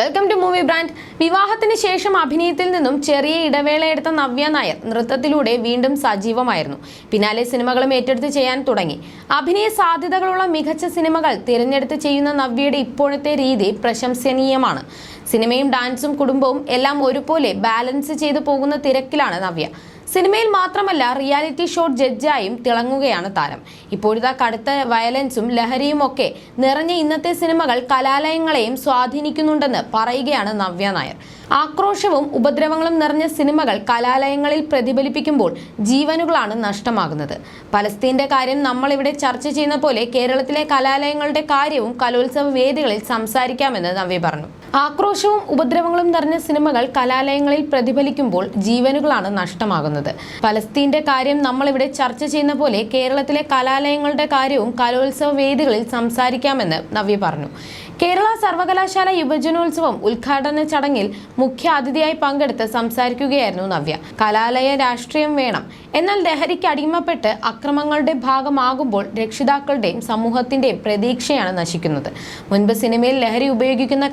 Welcome to movie brand വിവാഹത്തിന് ശേഷം അഭിനയത്തിൽ നിന്നും ചെറിയ ഇടവേളയെടുത്ത നവ്യ നായർ നൃത്തത്തിലൂടെ വീണ്ടും സജീവമായിരുന്നു. പിന്നാലെ സിനിമകളും ഏറ്റെടുത്ത് ചെയ്യാൻ തുടങ്ങി. അഭിനയ സാധ്യതകളുള്ള മികച്ച സിനിമകൾ തിരഞ്ഞെടുത്ത് ചെയ്യുന്ന നവ്യയുടെ ഇപ്പോഴത്തെ രീതി പ്രശംസനീയമാണ്. സിനിമയും ഡാൻസും കുടുംബവും എല്ലാം ഒരുപോലെ ബാലൻസ് ചെയ്തു പോകുന്ന തിരക്കിലാണ് നവ്യ. സിനിമയിൽ മാത്രമല്ല റിയാലിറ്റി ഷോ ജഡ്ജായും തിളങ്ങുകയാണ് താരം. ഇപ്പോഴത്തെ കടുത്ത വയലൻസും ലഹരിയും ഒക്കെ നിറഞ്ഞ ഇന്നത്തെ സിനിമകൾ കലാലയങ്ങളെയും സ്വാധീനിക്കുന്നുണ്ടെന്ന് പറയുകയാണ് നവ്യ നായർ. ആക്രോശവും ഉപദ്രവങ്ങളും നിറഞ്ഞ സിനിമകൾ കലാലയങ്ങളിൽ പ്രതിഫലിപ്പിക്കുമ്പോൾ ജീവനുകളാണ് നഷ്ടമാകുന്നത്. പലസ്തീന്റെ കാര്യം നമ്മൾ ഇവിടെ ചർച്ച ചെയ്യുന്ന പോലെ കേരളത്തിലെ കലാലയങ്ങളുടെ കാര്യവും കലോത്സവ വേദികളിൽ സംസാരിക്കാമെന്ന് നവ്യ പറഞ്ഞു. ആക്രോശവും ഉപദ്രവങ്ങളും നിറഞ്ഞ സിനിമകൾ കലാലയങ്ങളിൽ പ്രതിഫലിക്കുമ്പോൾ ജീവനുകളാണ് നഷ്ടമാകുന്നത്. ഫലസ്തീന്റെ കാര്യം നമ്മളിവിടെ ചർച്ച ചെയ്യുന്ന പോലെ കേരളത്തിലെ കലാലയങ്ങളുടെ കാര്യവും കലോത്സവ വേദികളിൽ സംസാരിക്കാമെന്ന് നവ്യ പറഞ്ഞു. കേരള സർവകലാശാല യുവജനോത്സവം ഉദ്ഘാടന ചടങ്ങിൽ മുഖ്യ അതിഥിയായി പങ്കെടുത്ത് സംസാരിക്കുകയായിരുന്നു നവ്യ. കലാലയ രാഷ്ട്രീയം വേണം. എന്നാൽ ലഹരിക്ക് അടിമപ്പെട്ട് അക്രമങ്ങളുടെ ഭാഗമാകുമ്പോൾ രക്ഷിതാക്കളുടെയും സമൂഹത്തിന്റെയും പ്രതീക്ഷയാണ് നശിക്കുന്നത്. മുൻപ് സിനിമയിൽ ലഹരി ഉപയോഗിക്കുന്ന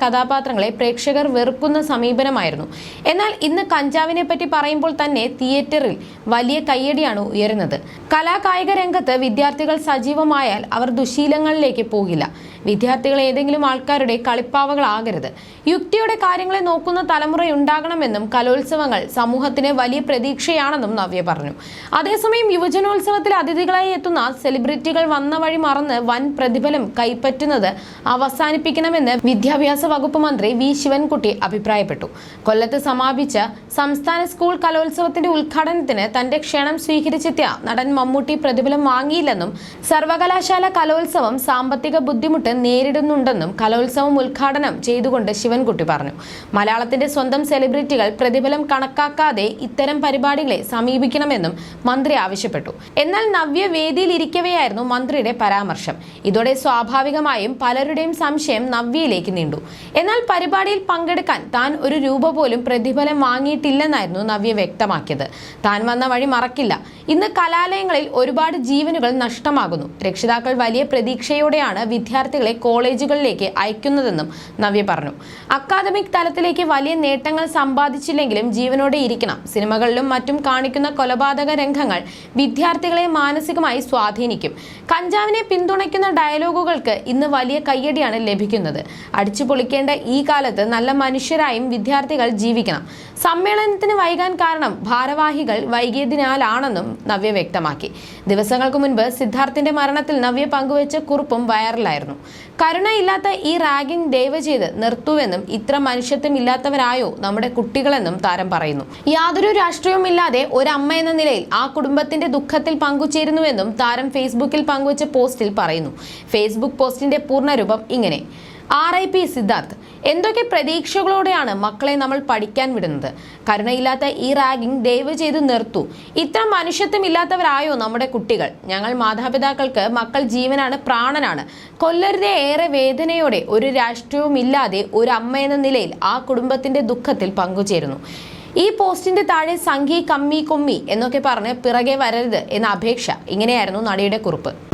കഥാപാത്രങ്ങളെ പ്രേക്ഷകർ വെറുക്കുന്ന സമീപനമായിരുന്നു. എന്നാൽ ഇന്ന് കഞ്ചാവിനെ പറ്റി പറയുമ്പോൾ തന്നെ തിയേറ്ററിൽ വലിയ കയ്യടിയാണ് ഉയരുന്നത്. കലാകായിക രംഗത്ത് വിദ്യാർത്ഥികൾ സജീവമായാൽ അവർ ദുശീലങ്ങളിലേക്ക് പോകില്ല. വിദ്യാർത്ഥികൾ ഏതെങ്കിലും ആൾക്കാരുടെ കളിപ്പാവകളാകരുത്. യുക്തിയുടെ കാര്യങ്ങളെ നോക്കുന്ന തലമുറയുണ്ടാകണമെന്നും കലോത്സവങ്ങൾ സമൂഹത്തിന് വലിയ പ്രതീക്ഷയാണെന്നും നവ്യ പറഞ്ഞു. അതേസമയം യുവജനോത്സവത്തിൽ അതിഥികളായി എത്തുന്ന സെലിബ്രിറ്റികൾ വന്ന വഴി മറന്ന് വൻ പ്രതിഫലം കൈപ്പറ്റുന്നത് അവസാനിപ്പിക്കണമെന്ന് വിദ്യാഭ്യാസ വകുപ്പ് മന്ത്രി വി ശിവൻകുട്ടി അഭിപ്രായപ്പെട്ടു. കൊല്ലത്ത് സമാപിച്ച സംസ്ഥാന സ്കൂൾ കലോത്സവത്തിന്റെ ഉദ്ഘാടനത്തിന് തന്റെ ക്ഷണം സ്വീകരിച്ചെത്തിയ നടൻ മമ്മൂട്ടി പ്രതിഫലം വാങ്ങിയില്ലെന്നും സർവകലാശാല കലോത്സവം സാമ്പത്തിക ബുദ്ധിമുട്ട് നേരിടുന്നുണ്ടെന്നും കലോത്സവം ഉദ്ഘാടനം ചെയ്തുകൊണ്ട് ശിവൻകുട്ടി പറഞ്ഞു. മലയാളത്തിന്റെ സ്വന്തം സെലിബ്രിറ്റികൾ പ്രതിഫലം കണക്കാക്കാതെ ഇത്തരം പരിപാടികളെ സമീപിക്കണമെന്നും മന്ത്രി ആവശ്യപ്പെട്ടു. എന്നാൽ നവ്യ വേദിയിലിരിക്കവെയായിരുന്നു മന്ത്രിയുടെ പരാമർശം. ഇതോടെ സ്വാഭാവികമായും പലരുടെയും സംശയം നവ്യയിലേക്ക് നീണ്ടു. എന്നാൽ പരിപാടിയിൽ പങ്കെടുക്കാൻ താൻ ഒരു രൂപ പോലും പ്രതിഫലം വാങ്ങിയിട്ടില്ലെന്നായിരുന്നു നവ്യ വ്യക്തമാക്കിയത്. താൻ വന്ന വഴി മറക്കില്ല. ഇന്ന് കലാലയങ്ങളിൽ ഒരുപാട് ജീവനുകൾ നഷ്ടമാകുന്നു. രക്ഷിതാക്കൾ വലിയ പ്രതീക്ഷയോടെയാണ് വിദ്യാർത്ഥികളെ കോളേജുകളിലേക്ക് അയക്കുന്നതെന്നും നവ്യ പറഞ്ഞു. അക്കാദമിക് തലത്തിലേക്ക് വലിയ നേട്ടങ്ങൾ സമ്പാദിച്ചില്ലെങ്കിലും ജീവനോടെ ഇരിക്കണം. സിനിമകളിലും മറ്റും കാണിക്കുന്ന കൊലപാതക രംഗങ്ങൾ വിദ്യാർത്ഥികളെ മാനസികമായി സ്വാധീനിക്കും. കഞ്ചാവിനെ പിന്തുണയ്ക്കുന്ന ഡയലോഗുകൾക്ക് ഇന്ന് വലിയ കയ്യടിയാണ് ലഭിക്കുന്നത്. അടിച്ചു പൊളിക്കേണ്ട ഈ കാലത്ത് നല്ല മനുഷ്യരായും വിദ്യാർത്ഥികൾ ജീവിക്കണം. സമ്മേളനത്തിന് വൈകാൻ കാരണം ഭാരവാഹികൾ വൈകിയതിനാലാണെന്നും നവ്യ വ്യക്തമാക്കി. ദിവസങ്ങൾക്ക് മുൻപ് സിദ്ധാർത്ഥിന്റെ മരണത്തിൽ നവ്യ പങ്കുവച്ച കുറിപ്പും വൈറലായിരുന്നു. കരുണയില്ലാത്ത ഈ റാഗിംഗ് ദയവ് ചെയ്ത് നിർത്തുവെന്നും ഇത്ര മനുഷ്യത്വം ഇല്ലാത്തവരായോ നമ്മുടെ കുട്ടികളെന്നും താരം പറയുന്നു. യാതൊരു രാഷ്ട്രീയവും ഇല്ലാതെ ഒരമ്മ എന്ന നിലയിൽ ആ കുടുംബത്തിന്റെ ദുഃഖത്തിൽ പങ്കുചേരുന്നുവെന്നും താരം ഫേസ്ബുക്കിൽ പങ്കുവച്ച പോസ്റ്റിൽ പറയുന്നു. ഫേസ്ബുക്ക് പോസ്റ്റിന്റെ പൂർണരൂപം ഇങ്ങനെ. ആർ ഐ പി സിദ്ധാർത്ഥ് എന്തൊക്കെ പ്രതീക്ഷകളോടെയാണ് മക്കളെ നമ്മൾ പഠിക്കാൻ വിടുന്നത്? കരുണയില്ലാത്ത ഈ റാഗിങ് ദയവ് ചെയ്ത് നിർത്തൂ. ഇത്ര മനുഷ്യത്വം ഇല്ലാത്തവരായോ നമ്മുടെ കുട്ടികൾ? ഞങ്ങൾ മാതാപിതാക്കൾക്ക് മക്കൾ ജീവനാണ് പ്രാണനാണ്. കൊല്ലരുതേ ഏറെ വേദനയോടെ ഒരു രാഷ്ട്രീയവും ഇല്ലാതെ ഒരു അമ്മ എന്ന നിലയിൽ ആ കുടുംബത്തിന്റെ ദുഃഖത്തിൽ പങ്കുചേരുന്നു. ഈ പോസ്റ്റിന്റെ താഴെ സംഘി കമ്മി കൊമ്മി എന്നൊക്കെ പറഞ്ഞ് പിറകെ വരരുത് എന്ന അപേക്ഷ. ഇങ്ങനെയായിരുന്നു നടിയുടെ കുറിപ്പ്.